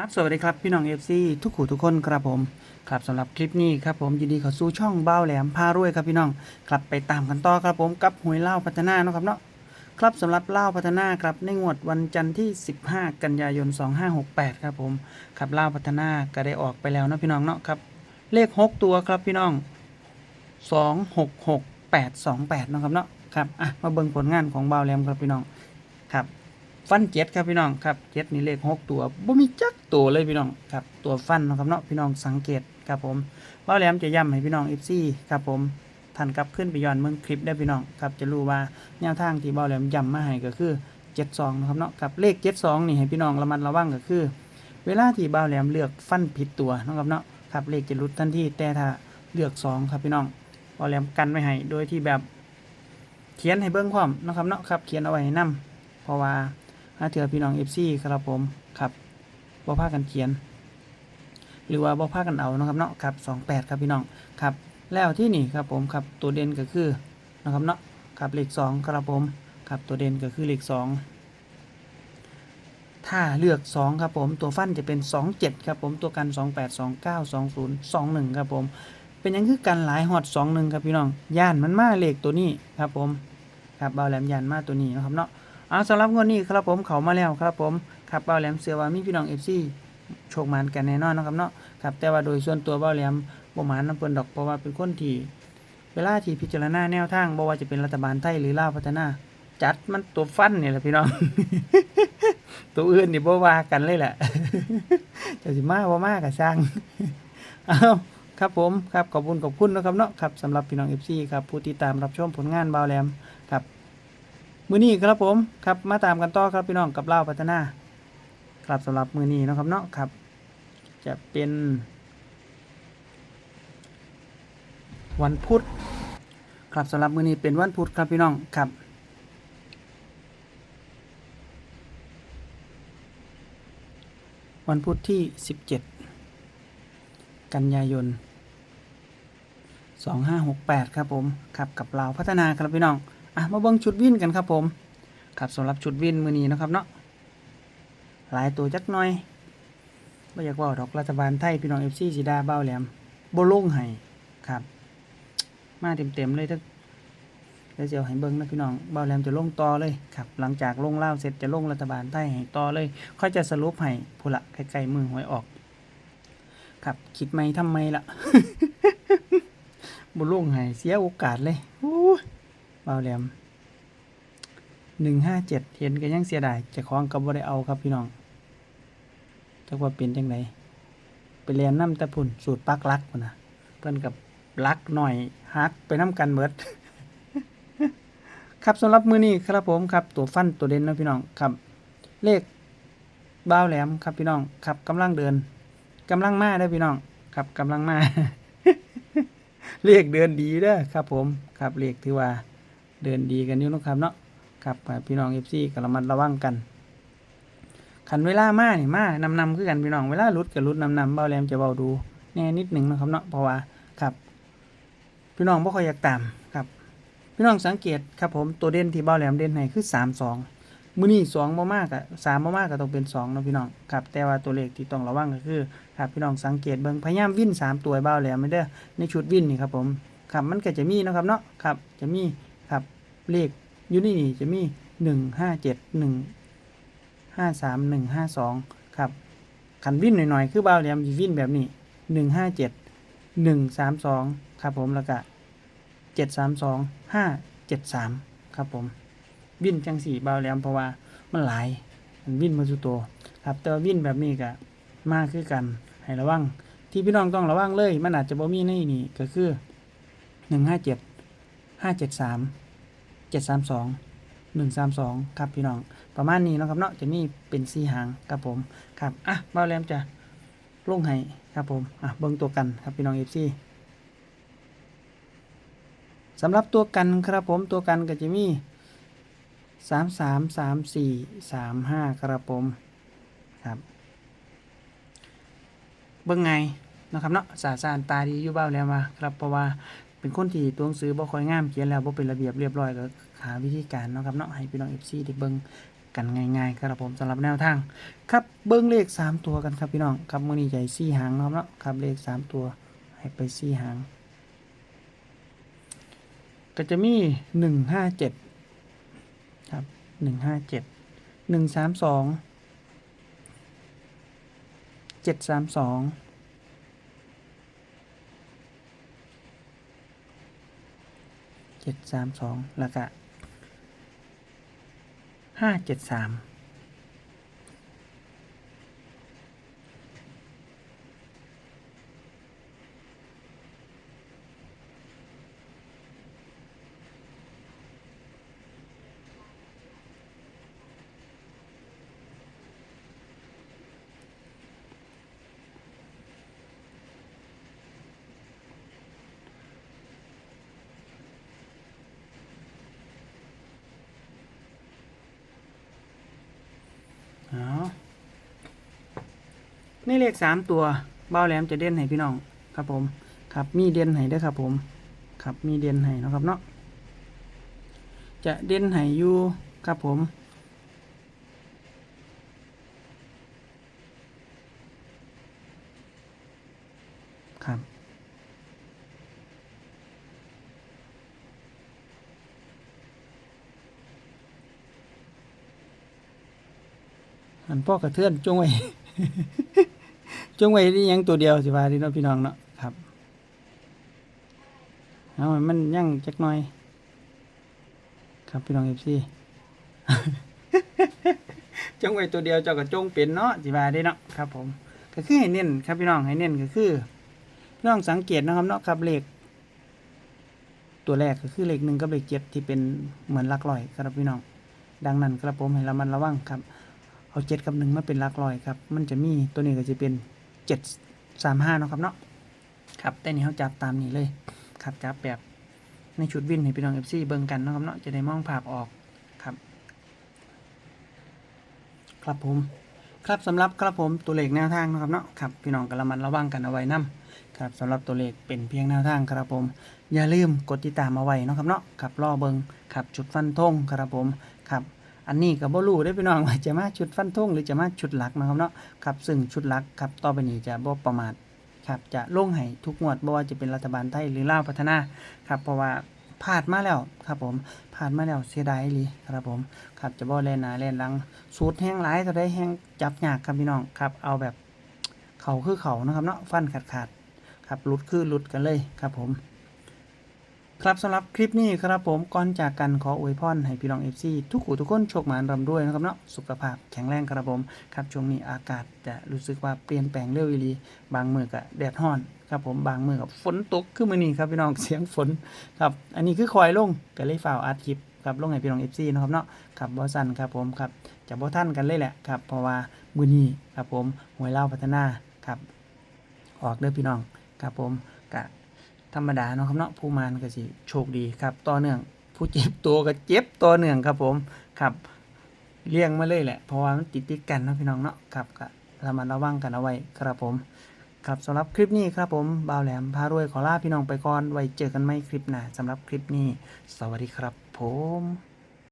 ครับสวัสดีครับพี่น้องเอฟซีทุกขู่ทุกคนครับผมครับสำหรับคลิปนี้ครับผมยินดีข้าสู่ช่องเบ้าแหลมพารวยครับพี่น้องครับไปตามกันต่อครับผมกับหวยเล่าพัฒนาเนาะครับเนาะครับสำหรับเล่าพัฒนาครับในงวดวันจันทร์ที่ 15 กันยายน 2568 ครับผมครับเล่าพัฒนาก็ได้ออกไปแล้วเนาะพี่น้องเนาะครับเลข 6 ตัวครับพี่น้อง 266828 เนาะครับเนาะครับอะมาเบิ่งผลงานของเบ้าแหลมครับพี่น้องครับ ฟันเจ็ดครับพี่น้องครับเจ็ดนี่เลขหกตัวบ่มีจักตัวเลยพี่น้องครับตัวฟันนะครับเนาะพี่น้องสังเกตครับผมบ้าแหลมจะย้ำให้พี่น้อง FC ครับผมท่านกลับขึ้นไปย้อนเมืองคลิปได้พี่น้องครับจะรู้ว่าแนวทางที่บ้าแหลมย้ำมาให้ก็คือ72นะครับเนาะครับเลข72นี่ให้พี่น้องระมัดระวังก็คือ เวลาที่บ้าแหลมเลือกฟันผิดตัวนะครับเนาะครับเลขจะหลุดทันทีแต่ถ้าเลือกสองครับพี่น้องบ้าแหลมกันไว้ให้โดยที่แบบเขียนให้เบิ่งพร้อมนะครับเนาะครับเขียนเอาไว้ให้นํเพราะว่า ถ้าเถื่อพี่น้องเอฟซีครับผมครับบ่พากันเขียน หรือว่าบ่พากันเอานะครับเนาะครับสองแปดครับพี่น้องครับ แล้วที่นี่ครับผมครับตัวเด่นก็คือนะครับเนาะครับเลขสองครับผมครับตัวเด่นก็คือเลขสองถ้าเลือกสองครับผมตัวฟันจะเป็นสองเจ็ดครับผมตัวกันสองแปดสองเก้าสองศูนย์สองหนึ่งครับผม เป็นยังคือกันหลายฮอดสองหนึ่งครับพี่น้องย่านมันมาเลขตัวนี้ครับผมครับเบาแหลมย่านมาตัวนี้นะครับเนาะ เอาสำหรับงวดนี้ครับผมเขามาแล้วครับผมครับเบ้าแหลมเสือว่ามีพี่น้องเอฟซีโชคหมานกันแน่นอนนะครับเนาะครับแต่ว่าโดยส่วนตัวเบ้าแหลมบ่หมานน้ำเปิ้นดอกเพราะว่าเป็นคนที่เวลาที่พิจารณาแนวทางบ่ว่าจะเป็นรัฐบาลไทยหรือลาวพัฒนาจัดมันตัวฟันนี่แหละพี่น้อง ตัวอื่นนี่บ่ว่ากันเลยแหละจะสิมาบ่มาก็ช่างเอาครับผมครับขอบคุณขอบคุณนะครับเนาะครับสำหรับพี่น้อง FC ครับผู้ติดตามรับชมผลงานเบาแหลมครับ มือนี้ครับผมครับมาตามกันต่อครับพี่น้องกับเล่าพัฒนาครับสำหรับมือนี้นะครับเนาะครับ จะเป็น วันพุธครับสำหรับมือนี้เป็นวันพุธครับพี่น้องครับวันพุธที่ 17 กันยายน 2568 ครับผมครับกับเราพัฒนาครับพี่น้อง อะมาเบิ่งชุดวินกันครับผมครับสำหรับชุดวินมือนี้นะครับเนาะหลายตัวจักหน่อยไม่อยากว่าดอกรัฐบาลไทยพี่น้องเอฟซีสีดาเบ้าแหลมโบล่งให้ครับ มาเต็มๆเลยถ้าเดี๋ยวจะเอาให้เบิ่งนะพี่น้องเบ้าแหลมจะลงต่อเลยครับ หลังจากลงเล่าเสร็จจะลงรัฐบาลไทยให้ต่อเลยค่อยจะสรุปให้ผู้ละใกล้ๆมือหวยออก ครับคิดไม่ทำไมล่ะบลงให้เสียโอกาสเลยโอ้ย เบาแหลมหนึ่งห้าเจ็ดเห็นก็ยังเสียดายจะคล้องกับว่าได้เอาครับพี่น้องจักว่าเป็นจังไดไปเรียนน้ำตะพุ่นสูตรปักลักพุ่นนะเพิ่นกับลักหน่อยฮักไปน้ำกันเบิดครับสำหรับมือนี้ครับผมครับตัวฟันตัวเด่นนะพี่น้องครับ เลขบ้าวแหลมครับพี่น้องครับกำลังเดินกำลังมาได้พี่น้องครับกำลังมาเลขเดินดีเด้อครับผมครับเลขถือว่า เดินดีกันอยู่นะครับเนาะครับพี่น้องเอฟซีก็ระมัดระวังกันขันเวลามานี่มานำนำคือกันพี่น้องเวลารุดกับรุดนำนำเบาแรมจะเบาดูแน่นิดหนึ่งนะครับเนาะเพราะว่าครับ พี่น้องบ่ค่อยอยากตามครับพี่น้องสังเกตครับผมตัวเด่นที่เบาแหลมเด่นให้คือสามสองมือนี่สองบ่มากอะสามบ่มากก็ต้องเป็นสองนะพี่น้องครับแต่ว่าตัวเลขที่ต้องระวังก็คือครับพี่น้องสังเกตเบิ่งพยายามวิ่นสามตัวให้เบาแหลมไม่เด้ในชุดวิ่นนี่ครับผมครับมันก็จะมีนะครับเนาะครับจะมี ครับเลขอยู่นี่จะมีหนึ่งห้าเจ็ดหนึ่งห้าสามหนึ่งห้าสองครับขันวิ่นหน่อยๆ คือเบาแหลมสิวิ่นแบบนี้หนึ่งห้าเจ็ดหนึ่งสามสองครับผมแล้วก็เจ็ดสามสองห้าเจ็ดสามครับผมวิ่นจังสี่เบาแหลมเพราะว่ามันหลายมันวิ่นมาสุดตัวครับแต่ว่าวิ่นแบบนี้ก็มากคือกันให้ระวังที่พี่น้องต้องระวังเลย มันอาจจะบ่มีในนี่ก็คือหนึ่งห้าเจ็ด ห้าเจ็ดสามเจ็ดสามสองหนึ่งสามสองครับพี่น้อง ประมาณนี้นะครับเนาะจะมีเป็นสีหางครับผมครับอะเบาแรมจะลงให้ครับผมอะเบิ่งตัวกันครับพี่น้องเอฟซีสำหรับตัวกันครับผมตัวกันก็จะมีสามสามสามสี่สามห้าครับผมครับเบิ่งไงนะครับเนาะสาสารตาดีอยู่เบ้าแล้วมาครับเพราะว่า เป็นคนที่ตัวหนังสือบ่ค่อยงามเขียนแล้วบ่เป็นระเบียบเรียบร้อยก็หาวิธีการเนาะครับเนาะให้พี่น้อง FC ได้เบิ่งกันง่ายๆครับผมสำหรับแนวทาง ครับเบิ้งเลข 3 ตัวกันครับพี่น้องครับมือนี้ใหญ่สี่หางครับเนาะครับเลข 3 ตัวให้ไปสี่หาง ก็จะมี 157 ครับ 157 132 732 เจ็ดสามสองเจ็ดสามสองเจ็ดสามสองแล้วก็ห้าเจ็ดสาม เอาในเลขสามตัวเบ้าแหลมจะเด่นให้พี่น้องครับผมครับมีเด่นให้ด้วยครับผมครับมีเด่นให้นะครับเนาะจะเด่นให้อยู่ครับผมครับ อันพ่อกระเทือนจงไว้จงไว้ที่ยังตัวเดียวสิว่าที่เนาะพี่น้องเนาะครับเอามันยั่งจักหน่อย ครับพี่น้องเอฟซีจงไว้ตัวเดียวเจ้าก็จงเป็นเนาะสิว่าได้เนาะครับ ผม ก็คือให้เน้นครับพี่น้องให้เน้นก็คือพี่น้องสังเกตนะครับเนาะครับเลขตัวแรกก็คือเลขหนึ่งกับเลขเจ็ดที่เป็นเหมือนลักร้อยครับพี่น้อง ดังนั้นครับผมให้ระมัดระวังครับ เอาเจ็ดกับหนึ่งมาเป็นหลักร้อยครับ มันจะมีตัวนี้ก็จะเป็นเจ็ดสามห้านาะครับเนาะครับแต่นี่เขาจับตามนี้เลยครับจับแบบในชุดวินให้พี่น้องเอฟซีเบิ่งกันเนาะครับเนาะจะได้มองภาพออกครับ ครับผม ครับสำหรับครับผมตัวเลขแนวทางนะครับเนาะครับพี่น้องกระมันระวังกันเอาไว้นํครับสำหรับตัวเลขเป็นเพียงแนวทางครับผม อย่าลืมกดติดตามเอาไว้นะครับเนาะครับรอเบิงครับจุดฟันธงครับผมครับ อันนี้ก็บ่รู้ได้พี่น้องว่าจะมาชุดฟันธงหรือจะมาชุดหลักนะครับเนาะครับซึ่งชุดหลักครับต่อไปนี้จะบ่ประมาทครับจะลงให้ทุกงวดบ่ว่าจะเป็นรัฐบาลไทยหรือลาวพัฒนาครับเพราะว่าพลาดมาแล้วครับผมพลาดมาแล้วเสียดายอีหลีครับผมครับจะบ่แล่นหนาแล่นหลังสูตรแห้งหลายเท่าใดแห้งจับยากครับพี่น้องครับเอาแบบเขาคือเขานะครับเนาะฟันขาดขาดครับหลุดคือหลุดกันเลยครับผม ครับสำหรับคลิปนี้ครับผมก่อนจากกันขออวยพรให้พี่น้องเอฟซีทุกหูทุกคนโชคหมานรำด้วยนะครับเนาะสุขภาพแข็งแรงครับผมครับช่วงนี้อากาศจะรู้สึกว่าเปลี่ยนแปลงเร็วอีหลีบางมือก็แดดร้อนครับผมบางมือกับฝนตกขึ้นมานี่ครับพี่น้องเสียงฝนครับอันนี้คือคอยลงก็เลยฝ่าวอัดคลิปครับลงให้พี่น้องเอฟซีนะครับเนาะครับบอสันครับผมครับจะบอท่านกันเลยแหละครับเพราะว่ามือนี้ครับผมหวยเล่าพัฒนาครับออกเด้อพี่น้องครับผมกะ ธรรมดาเนาะครับเนาะผู้มานก็สิโชคดีครับต่อเนื่องผู้เจ็บตัวก็เจ็บต่อเนื่องครับผมครับเลี่ยงมาเลยแหละเพราะว่ามันติดติดกันเนาะพี่น้องเนาะครับก็ระมัดระวังกันเอาไว้ครับผม ครับสำหรับคลิปนี้ครับผมบ่าวแหลมพารวยขอลาพี่น้องไปก่อนไว้เจอกันไหม่คลิปหน้าสำหรับคลิปนี้ สวัสดีครับผม